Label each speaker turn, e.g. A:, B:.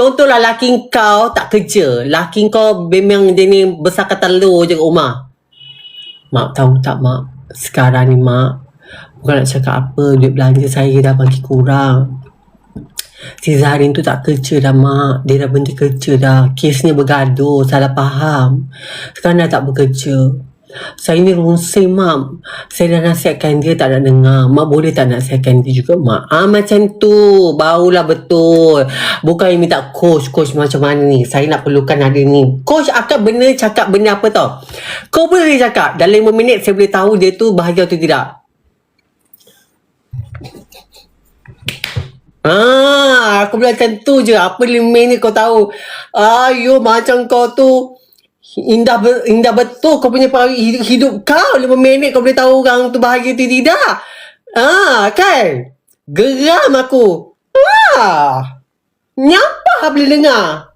A: contohlah laki kau tak kerja. Laki kau memang dia ni besarkan telur je kat rumah. Mak tahu tak mak? Sekarang ni mak, bukan nak cakap apa, duit belanja saya dah bagi kurang. Si Zarin tu tak kerja dah mak. Dia dah berhenti kerja dah. Kesnya bergaduh, salah faham. Sekarang dah tak bekerja. Saya ni rungsing mak. Saya dah nasihatkan dia tak nak dengar. Mak boleh tak nasihatkan dia juga mak. Ah macam tu. Barulah betul. Bukan yang minta coach. Coach macam mana ni. Saya nak perlukan ada ni. Coach akan benar cakap benda apa tau. Kau boleh cakap. Dalam 5 minit saya boleh tahu dia tu bahagia atau tidak. Ah, aku bilang macam tu je. Apa lima ni kau tahu? Ayo, macam kau tu indah ber, indah betul kau punya pengalaman hidup, hidup kau. Lima minit kau boleh tahu orang tu bahagia atau tidak. Ah, kan? Geram aku. Ah. Nyapa boleh dengar?